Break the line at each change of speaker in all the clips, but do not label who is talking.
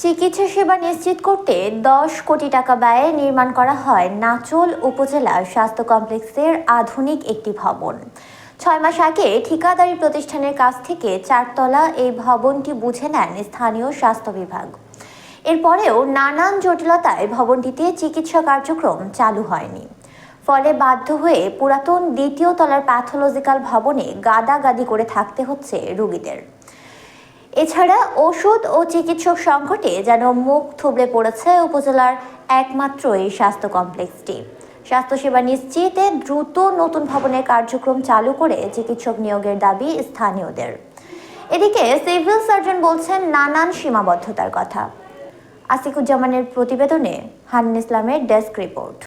চিকিৎসা সেবা নিশ্চিত করতে দশ কোটি টাকা ব্যয়ে নির্মাণ করা হয় নাচল উপজেলা স্বাস্থ্য কমপ্লেক্সের আধুনিক একটি ভবন। ছয় মাস আগে ঠিকাদারি প্রতিষ্ঠানের কাছ থেকে চারতলা এই ভবনটি বুঝে নেন স্থানীয় স্বাস্থ্য বিভাগ। এরপরেও নানান জটিলতায় ভবনটিতে চিকিৎসা কার্যক্রম চালু হয়নি। ফলে বাধ্য হয়ে পুরাতন দ্বিতীয় তলার প্যাথোলজিক্যাল ভবনে গাদাগাদি করে থাকতে হচ্ছে রোগীদের। এছাড়া ওষুধ ও চিকিৎসক সংকটে যেন মুখ থুবড়ে পড়েছে উপজেলার একমাত্র এই স্বাস্থ্য কমপ্লেক্সটি। স্বাস্থ্যসেবা নিশ্চিতে দ্রুত নতুন ভবনের কার্যক্রম চালু করে চিকিৎসক নিয়োগের দাবি স্থানীয়দের। এদিকে সিভিল সার্জন বলছেন নানান সীমাবদ্ধতার কথা। আসিকুজ্জামানের প্রতিবেদনে হান্নান ইসলামের ডেস্ক রিপোর্ট।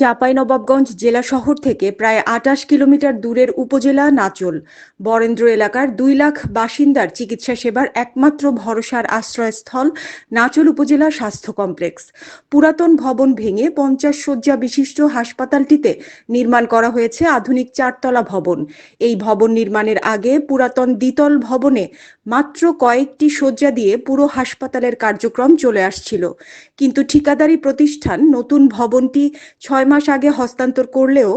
চাঁপাইনবাবগঞ্জ জেলা শহর থেকে প্রায় আটাশ কিলোমিটার দূরের উপজেলা নাচল। বরেন্দ্র এলাকার দুই লাখ বাসিন্দার চিকিৎসা সেবার একমাত্র ভরসার আশ্রয়স্থল নাচল উপজেলা স্বাস্থ্য কমপ্লেক্স। পুরাতন ভবন ভেঙে পঞ্চাশ শয্যা বিশিষ্ট হাসপাতালটিতে নির্মাণ করা হয়েছে আধুনিক চারতলা ভবন। এই ভবন নির্মাণের আগে পুরাতন দ্বিতল ভবনে মাত্র কয়েকটি শয্যা দিয়ে পুরো হাসপাতালের কার্যক্রম চলে আসছিল। কিন্তু ঠিকাদারি প্রতিষ্ঠান নতুন ভবনটি ছয় মাস আগে হস্তান্তর করলেও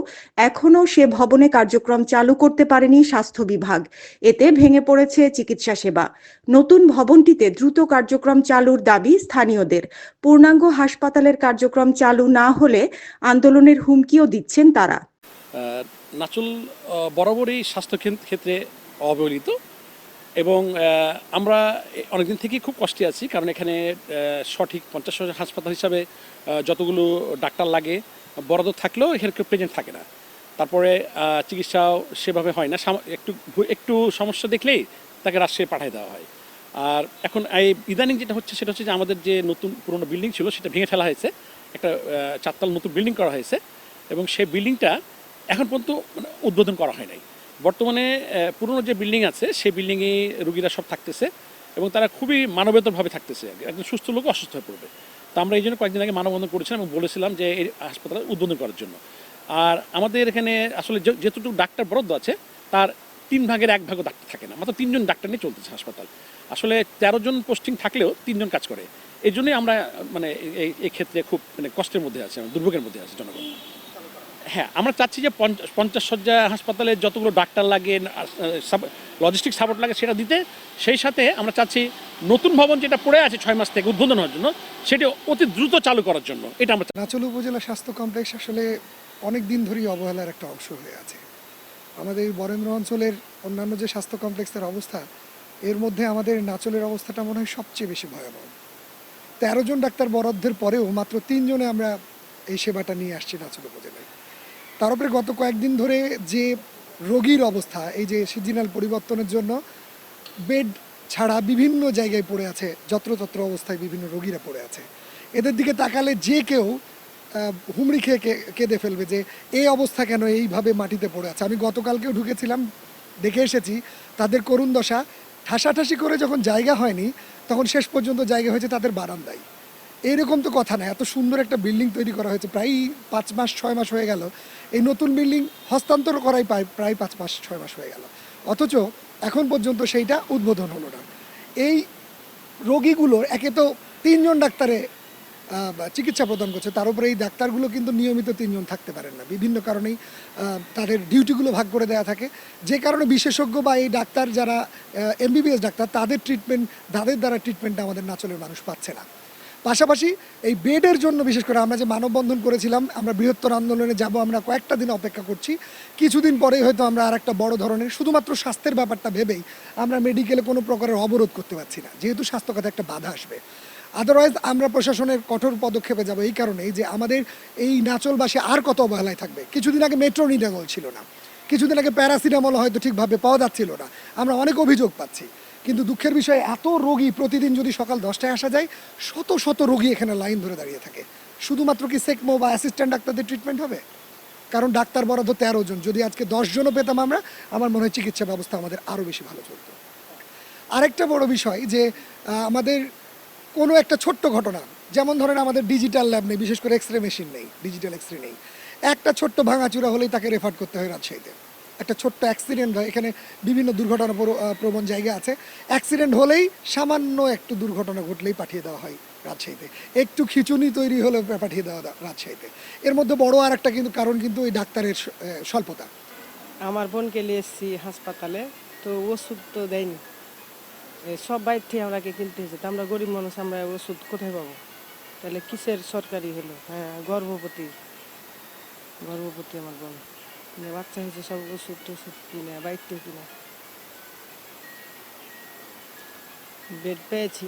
এখনও সে ভবনে কার্যক্রম চালু করতে পারেনি স্বাস্থ্য বিভাগ। এতে ভেঙে পড়েছে চিকিৎসা সেবা। নতুন ভবনটিতে দ্রুত কার্যক্রম চালুর দাবি স্থানীয়দের। পূর্ণাঙ্গ হাসপাতালের কার্যক্রম চালু না হলে আন্দোলনের হুমকিও দিচ্ছেন তারা।
নাচুল বরাবরই স্বাস্থ্য ক্ষেত্রে অবহেলিত। এবং আমরা অনেকদিন থেকেই খুব কষ্টে আছি, কারণ এখানে সঠিক পঞ্চাশ হাসপাতাল হিসাবে যতগুলো ডাক্তার লাগে, বরাদ্দ থাকলেও এখানে কেউ প্রেজেন্ট থাকে না। তারপরে চিকিৎসাও সেভাবে হয় না একটু একটু সমস্যা দেখলেই তাকে রাজশাহী পাঠিয়ে দেওয়া হয়। আর এখন এই ইদানিং যেটা হচ্ছে, সেটা হচ্ছে যে আমাদের যে নতুন পুরনো বিল্ডিং ছিল, সেটা ভেঙে ফেলা হয়েছে। একটা চারতাল নতুন বিল্ডিং করা হয়েছে এবং সেই বিল্ডিংটা এখন পর্যন্ত মানে উদ্বোধন করা হয় নাই। বর্তমানে পুরনো যে বিল্ডিং আছে, সেই বিল্ডিংয়ে রুগীরা সব থাকতেছে এবং তারা খুবই মানবেতরভাবে থাকতেছে। একজন সুস্থ লোক অসুস্থ হয়ে পড়বে। তো আমরা এই জন্য কয়েকদিন আগে মানববন্ধন করেছিলাম এবং বলেছিলাম যে এই হাসপাতাল উদ্বোধন করার জন্য। আর আমাদের এখানে আসলে যে- যেতটুকু ডাক্তার বরাদ্দ আছে, তার তিন ভাগের এক ভাগও ডাক্তার থাকে না। মাত্র তিনজন ডাক্তার নিয়ে চলতেছে হাসপাতাল। আসলে তেরো জন পোস্টিং থাকলেও তিনজন কাজ করে। এই জন্যই আমরা মানে এই ক্ষেত্রে খুব মানে কষ্টের মধ্যে আছি, দুর্ভোগের মধ্যে আছি জনগণ। হ্যাঁ আমরা চাচ্ছি যে পঞ্চাশ শয্যা হাসপাতালে যতগুলো ডাক্তার লাগে লজিস্টিক সাপোর্ট লাগে সেটা দিতে। সেই সাথে আমরা চাচ্ছি নতুন ভবন যেটা পড়ে আছে ছয় মাস থেকে উদ্বোধন হওয়ার জন্য, সেটি অতি দ্রুত চালু করার জন্য। এটা আমরা
নাচল উপজেলা স্বাস্থ্য কমপ্লেক্স আসলে অনেক দিন ধরেই অবহেলার একটা অংশ হয়ে আছে। আমাদের বরেন্দ্র অঞ্চলের অন্যান্য যে স্বাস্থ্য কমপ্লেক্সের অবস্থা, এর মধ্যে আমাদের নাচলের অবস্থাটা মনে হয় সবচেয়ে বেশি ভয়াবহ। তেরো জন ডাক্তার বরাদ্দের পরেও মাত্র তিনজনে আমরা এই সেবাটা নিয়ে আসছি নাচল উপজেলায়। তার উপরে গত কয়েকদিন ধরে যে রোগীর অবস্থা, এই যে সিজনাল পরিবর্তনের জন্য বেড ছাড়া বিভিন্ন জায়গায় পড়ে আছে, যত্রতত্র অবস্থায় বিভিন্ন রোগীরা পড়ে আছে। এদের দিকে তাকালে যে কেউ হুমড়ি খেয়ে কেঁদে ফেলবে যে, এই অবস্থা কেন এইভাবে মাটিতে পড়ে আছে? আমি গতকালকেও ঢুকেছিলাম, দেখে এসেছি, তাদের করুণ দশা। ঠাসাঠাসি করে যখন জায়গা হয়নি, তখন শেষ পর্যন্ত জায়গা হয়েছে তাদের বারান্দায়। এইরকম তো কথা না, এত সুন্দর একটা বিল্ডিং তৈরি করা হয়েছে প্রায় পাঁচ মাস, ছয় মাস হয়ে গেল। এই নতুন বিল্ডিং হস্তান্তর করাই প্রায় প্রায় পাঁচ মাস, ছয় মাস হয়ে গেল। অথচ এখন পর্যন্ত সেইটা উদ্বোধন হলো না। এই রোগীগুলোর, একে তো তিনজন ডাক্তারে চিকিৎসা প্রদান করছে, তার উপরে এই ডাক্তারগুলো কিন্তু নিয়মিত তিনজন থাকতে পারেন না। বিভিন্ন কারণেই তাদের ডিউটিগুলো ভাগ করে দেওয়া থাকে। যে কারণে বিশেষজ্ঞ বা এই ডাক্তার যারা এমবিবিএস ডাক্তার, তাদের ট্রিটমেন্ট তাদের দ্বারা ট্রিটমেন্টটা আমাদের নাচলের মানুষ পাচ্ছে না। পাশাপাশি এই বেডের জন্য বিশেষ করে আমরা যে মানববন্ধন করেছিলাম, আমরা বৃহত্তর আন্দোলনে যাব, আমরা কয়েকটা দিন অপেক্ষা করছি। কিছুদিন পরেই হয়তো আমরা আর একটা বড় ধরনের, শুধুমাত্র স্বাস্থ্যের ব্যাপারটা ভেবেই আমরা মেডিকেলে কোনো প্রকারের অবরোধ করতে পারছি না। যেহেতু স্বাস্থ্য খাতে একটা বাধা আসবে। আদারওয়াইজ আমরা প্রশাসনের কঠোর পদক্ষেপে যাব এই কারণেই যে আমাদের এই নাচলবাসী আর কত অবহেলায় থাকবে। কিছুদিন আগে মেট্রো নিডামল ছিল না। কিছুদিন আগে প্যারাসিটামল হয়তো ঠিকভাবে পাওয়া যাচ্ছিল না। আমরা অনেক অভিযোগ পাচ্ছি। কিন্তু দুঃখের বিষয়, এত রোগী প্রতিদিন যদি সকাল দশটায় আসা যায়, শত শত রোগী এখানে লাইন ধরে দাঁড়িয়ে থাকে। শুধুমাত্র কি সেকমো বা অ্যাসিস্ট্যান্ট ডাক্তারদের ট্রিটমেন্ট হবে? কারণ ডাক্তার বরাদ্দ তেরো জন। যদি আজকে দশ জনও পেতাম আমরা, আমার মনে হয় চিকিৎসা ব্যবস্থা আমাদের আরও বেশি ভালো চলতো। আরেকটা বড় বিষয় যে আমাদের কোনো একটা ছোট্ট ঘটনা, যেমন ধরেন আমাদের ডিজিটাল ল্যাব নেই, বিশেষ করে এক্স রে মেশিন নেই ডিজিটাল এক্স রে নেই। একটা ছোট্ট ভাঙাচুরা হলেই তাকে রেফার করতে হয় রাজশাহীতে। একটা ছোট্ট অ্যাক্সিডেন্ট হয়। এখানে বিভিন্ন দুর্ঘটনা প্রবণ জায়গা আছে। অ্যাক্সিডেন্ট হলেই সামান্য একটু দুর্ঘটনা ঘটলেই পাঠিয়ে দেওয়া হয় রাজশাহীতে। একটু খিচুনি তৈরি হলেও পাঠিয়ে দেওয়া রাজশাহীতে। এর মধ্যে বড় আর একটা কিন্তু কারণ কিন্তু ওই ডাক্তারের স্বল্পতা।
আমার বোনকে নিয়ে এসেছি হাসপাতালে, তো ওষুধ তো দেয়নি। সব বাইর থেকে আমরাকে কিনতে হয়েছে। আমরা গরিব মানুষ, আমরা ওষুধ কোথায় পাবো? তাহলে কিসের সরকারি হলো? হ্যাঁ গর্ভবতী। গর্ভবতী আমার বোন। মানে বাচ্চা হয়েছে, সব ওষুধ টষুধ কিনে থেকে কিনা। বেড পেয়েছি।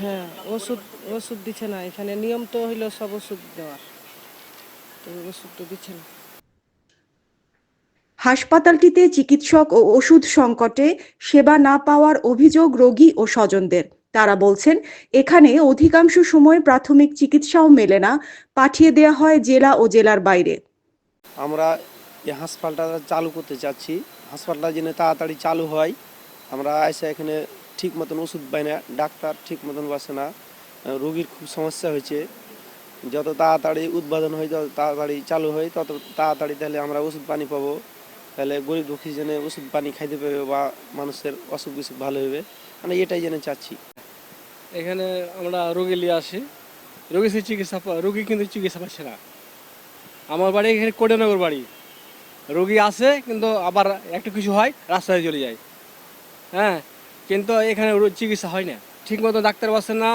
হ্যাঁ ওষুধ ওষুধ দিচ্ছে না, এখানে নিয়ম তো হইল সব ওষুধ দেওয়ার। তো ওষুধ তো দিচ্ছে না।
হাসপাতালটিতে চিকিৎসক ও ওষুধ সংকটে সেবা না পাওয়ার অভিযোগ রোগী ও স্বজনদের। তারা বলছেন, এখানে অধিকাংশ সময় প্রাথমিক চিকিৎসাও মেলে না, পাঠিয়ে দেওয়া হয় জেলা ও জেলার বাইরে।
আমরা এই হাসপাতালটা চালু করতে চাচ্ছি। হাসপাতালটা যেন তাড়াতাড়ি চালু হয়। আমরা এসে এখানে ঠিক মতন ওষুধ পাই না, ডাক্তার ঠিক মতন বসে না, রোগীর খুব সমস্যা হয়েছে। যত তাড়াতাড়ি উদ্বোধন হয়, যত তাড়াতাড়ি চালু হয়, তত তাড়াতাড়ি তাহলে আমরা ওষুধ পানি পাবো। তাহলে গরিব দুঃখী জেনে ওষুধ পানি খাইতে পারবে বা মানুষের অসুখ বিসুখ ভালো হবে। মানে এটাই জেনে চাচ্ছি।
এখানে আমরা রোগী নিয়ে আসি। রোগী সে চিকিৎসা রোগী কিন্তু চিকিৎসা পাচ্ছে না। আমার বাড়ি এখানে কোটেনগর বাড়ি। রোগী আসে কিন্তু আবার একটা কিছু হয়, রাস্তায় চলে যায়। হ্যাঁ কিন্তু এখানে চিকিৎসা হয় না। ঠিক মতো ডাক্তার বসে না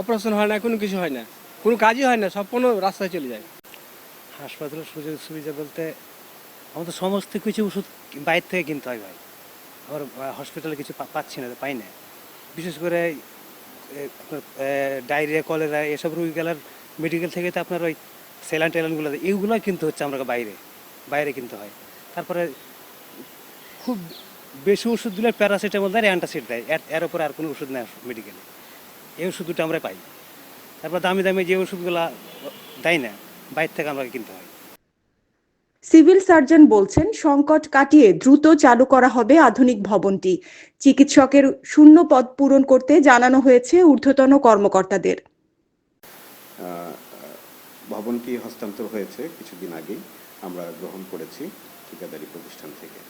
অপারেশন হয় না, কোনো কিছু হয় না। কোনো কাজই হয় না, সম্পূর্ণ রাস্তায় চলে যায়।
হাসপাতালের সুযোগ সুবিধা বলতে আমাদের সমস্ত কিছু ওষুধ বাইরে থেকে কিনতে হয় ভাই। আবার হসপিটালে কিছু পাচ্ছি না, পাই না। বিশেষ করে ডায়রিয়া, কলেরা, এসব রোগীগুলার মেডিকেল থেকে তো আপনার ওই সেলান টেলানগুলো এইগুলো কিন্তু হচ্ছে আমরা বাইরে বাইরে কিনতে হয়। তারপরে খুব বেশি ওষুধ দিলে প্যারাসিটামল দেয়, অ্যান্টাসিড দেয়। এর উপরে আর কোনো ওষুধ নেই মেডিকেলে এই ওষুধ দুটো আমরা পাই। তারপর দামি দামি যে ওষুধগুলো দেয় না, বাইরে থেকে আমরা কিনতে হয়।
সিভিল সার্জন বলছেন, সংকট কাটিয়ে দ্রুত চালু করা হবে আধুনিক ভবনটি। চিকিৎসকের শূন্য পদ পূরণ করতে জানানো হয়েছে ঊর্ধ্বতন কর্মকর্তাদের।
ভবনটি হস্তান্তর হয়েছে কিছুদিন আগেই। আমরা গ্রহণ করেছি ঠিকাদারি প্রতিষ্ঠান থেকে।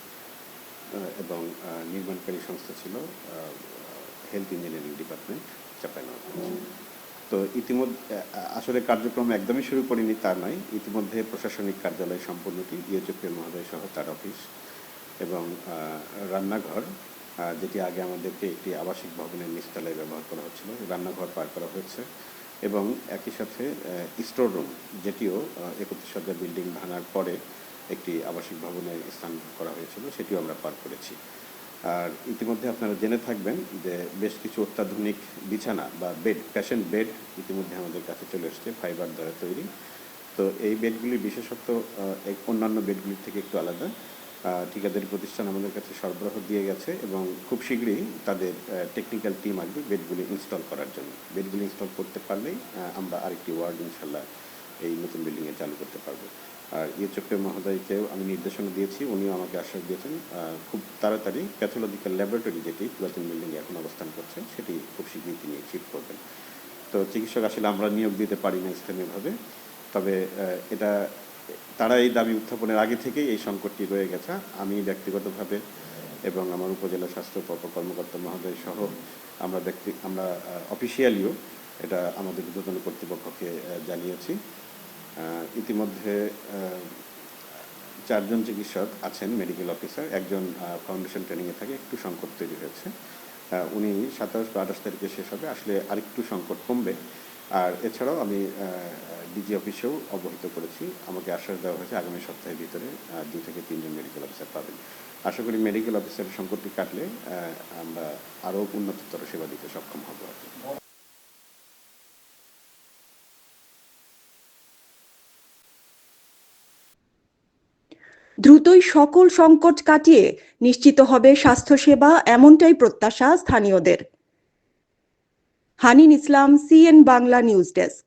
এবং নির্মাণকারী সংস্থা ছিল হেলথ ইঞ্জিনিয়ারিং ডিপার্টমেন্ট, চাপাইনবাবগঞ্জ। তো ইতিমধ্যে আসলে কার্যক্রম একদমই শুরু করিনি, তা নয়। ইতিমধ্যে প্রশাসনিক কার্যালয় সম্পূর্ণটি ইউজেপিএ মহোদয় সহ তার অফিস এবং রান্নাঘর যেটি আগে আমাদেরকে একটি আবাসিক ভবনের নিচতলায় ব্যবহার করা হচ্ছিল, রান্নাঘর পার করা হয়েছে এবং একই সাথে স্টোর রুম, যেটিও একত্রিশ হাজার বিল্ডিং ভাঙার পরে একটি আবাসিক ভবনে স্থান করা হয়েছিল, সেটিও আমরা পার করেছি। আর ইতিমধ্যে আপনারা জেনে থাকবেন যে বেশ কিছু অত্যাধুনিক বিছানা বা বেড প্যাশেন্ট বেড ইতিমধ্যে আমাদের কাছে চলে এসছে ফাইবার দ্বারা তৈরি। তো এই বেডগুলির বিশেষত্ব আহ, অন্যান্য বেডগুলির থেকে একটু আলাদা। ঠিকাদারি প্রতিষ্ঠান আমাদের কাছে সরবরাহ দিয়ে গেছে এবং খুব শীঘ্রই তাদের টেকনিক্যাল টিম আসবে বেডগুলি ইনস্টল করার জন্য। বেডগুলি ইনস্টল করতে পারলেই আমরা আরেকটি ওয়ার্ড ইনশাল্লাহ এই নতুন বিল্ডিংয়ে চালু করতে পারব। আর ইউচপ্পে মহোদয়কেও আমি নির্দেশনা দিয়েছি, উনিও আমাকে আশ্বাস দিয়েছেন। খুব তাড়াতাড়ি প্যাথোলজিক্যাল ল্যাবরেটরি যেটি পুরাতন বিল্ডিংয়ে এখন অবস্থান করছে, সেটি খুব শীঘ্রই তিনি শিফট করবেন। তো চিকিৎসক আসলে আমরা নিয়োগ দিতে পারি না স্থানীয়ভাবে, তবে এটা, তারা এই দাবি উত্থাপনের আগে থেকেই এই সংকটটি রয়ে গেছে। আমি ব্যক্তিগতভাবে এবং আমার উপজেলা স্বাস্থ্য কর্ম- কর্মকর্তা মহোদয় সহ আমরা ব্যক্তি, আমরা অফিসিয়ালিও এটা আমাদের ঊর্ধ্বতন কর্তৃপক্ষকে জানিয়েছি। ইতিমধ্যে চারজন চিকিৎসক আছেন মেডিকেল অফিসার একজন ফাউন্ডেশন ট্রেনিংয়ে থাকে, একটু সংকট তৈরি হয়েছে। উনি সাতাশ বা আঠাশ তারিখে শেষ হবে, আসলে আরেকটু সংকট কমবে। আর এছাড়াও আমি ডিজি অফিসেও অবহিত করেছি। আমাকে আশ্বাস দেওয়া হয়েছে আগামী সপ্তাহের ভিতরে দুই থেকে তিনজন মেডিকেল অফিসার পাবেন। আশা করি মেডিকেল অফিসারের সংকটটি কাটলে আমরা আরও উন্নততর সেবা দিতে সক্ষম হব।
দ্রুতই সকল সংকট কাটিয়ে নিশ্চিত হবে স্বাস্থ্যসেবা এমনটাই প্রত্যাশা স্থানীয়দের। Hanin Islam, CN Bangla news desk.